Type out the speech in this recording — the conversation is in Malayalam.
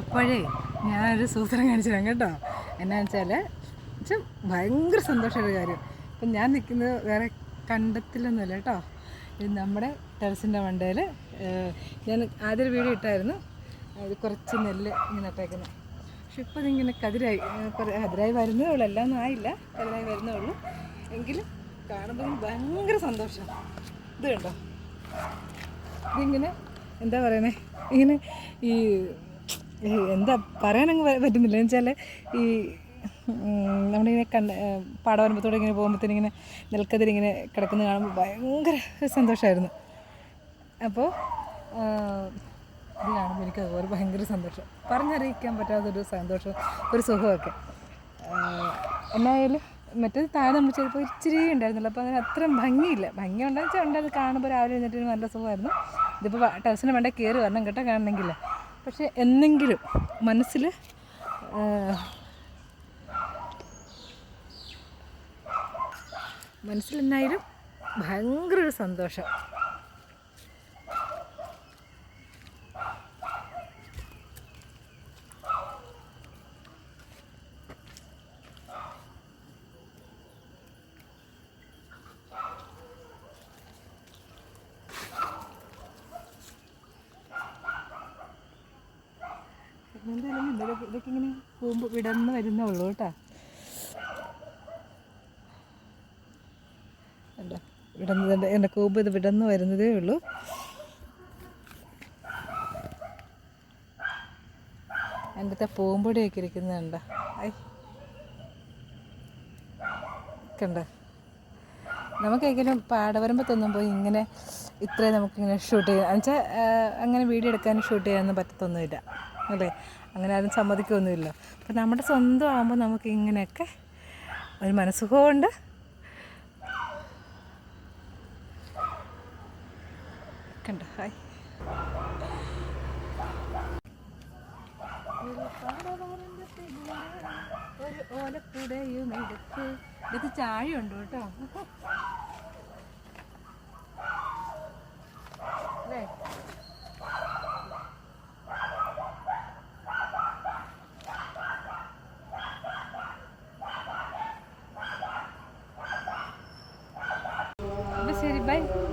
അപ്പോഴേ ഞാനൊരു സൂത്രം കാണിച്ചു കേട്ടോ. എന്നാന്ന് വെച്ചാൽ വെച്ചാൽ ഭയങ്കര സന്തോഷമുള്ള കാര്യം. ഇപ്പം ഞാൻ നിൽക്കുന്നത് വേറെ കണ്ടത്തിലൊന്നുമല്ല കേട്ടോ. ഇത് നമ്മുടെ ടെറസിന്റെ മണ്ടയിൽ ഞാൻ ആദ്യം വീഡിയോ ഇട്ടായിരുന്നു. അത് കുറച്ച് നെല്ല് ഇങ്ങനെ നട്ടേക്കുന്നത് പക്ഷെ ഇപ്പം ഇതിങ്ങനെ കതിരായി കുറേ കതിരായി വരുന്നേ ഉള്ളൂ. എല്ലാം ഒന്നും ആയില്ല. കതിരായി വരുന്നേ ഉള്ളൂ. എങ്കിലും കാണുമ്പോൾ ഭയങ്കര സന്തോഷം. ഇത് കണ്ടോ? ഇതിങ്ങനെ എന്താ പറയുന്നത് ഇങ്ങനെ ഈ എന്താ പറയാനങ്ങ് പറ്റുന്നില്ല. എന്ന് വെച്ചാൽ ഈ നമ്മളിങ്ങനെ കണ്ട് പാടവരമ്പത്തോടെ ഇങ്ങനെ പോകുമ്പോഴത്തേനും ഇങ്ങനെ നെൽക്കതിരിങ്ങനെ കിടക്കുന്നത് കാണുമ്പോൾ ഭയങ്കര സന്തോഷമായിരുന്നു അപ്പോൾ ഇത് കാണുമ്പോൾ എനിക്ക് അതുപോലെ ഭയങ്കര സന്തോഷം. പറഞ്ഞറിയിക്കാൻ പറ്റാത്തൊരു സന്തോഷം ഒരു സുഖമൊക്കെ. എന്നായാലും മറ്റേത് താഴെ നമ്മൾ ചെയ്തപ്പോൾ ഇച്ചിരി ഉണ്ടായിരുന്നില്ല അപ്പോൾ അതിന് അത്ര ഭംഗിയില്ല. ഭംഗി ഉണ്ടെന്ന് വെച്ചാൽ ഉണ്ട് അത് കാണുമ്പോൾ രാവിലെ എഴുന്നേറ്റ് നല്ല സുഖമായിരുന്നു. ഇതിപ്പോൾ ടെറസിന് വേണ്ട കയറി വരണം കേട്ടോ കാണണമെങ്കിൽ. പക്ഷേ എന്നെങ്കിലും മനസ്സിൽ മനസ്സിലെന്നായാലും ഭയങ്കര ഒരു സന്തോഷം. എന്തായാലും ഇന്നലെ ഇതൊക്കെ ഇങ്ങനെ പോകുമ്പോൾ വരുന്നേ ഉള്ളൂ കേട്ടോ. അല്ല വിടന്നത് എന്റെ കൂമ്പ് ഇത് വിടന്ന് വരുന്നതേ ഉള്ളൂ. എന്റെ പൂമ്പൊടിയൊക്കെ ഇരിക്കുന്നുണ്ട് ഐ. കണ്ട? നമുക്കെങ്കിലും പാടവരമ്പത്തൊന്നും പോയി ഇങ്ങനെ ഇത്രയും നമുക്കിങ്ങനെ ഷൂട്ട് ചെയ്യാം എന്നുവെച്ചാൽ അങ്ങനെ വീഡിയോ എടുക്കാനും ഷൂട്ട് ചെയ്യാനൊന്നും പറ്റത്തൊന്നുമില്ല. അല്ലേ അങ്ങനെ ആരും സമ്മതിക്കൊന്നുമില്ല. അപ്പം നമ്മുടെ സ്വന്തം ആകുമ്പോൾ നമുക്ക് ഇങ്ങനെയൊക്കെ ഒരു മനസ്സുഖമുണ്ട്. ഹായ് ഒരു ഓലക്കുടയും എടുത്ത്. ഇത് ചാഴയുണ്ട് കേട്ടോ. ગુડ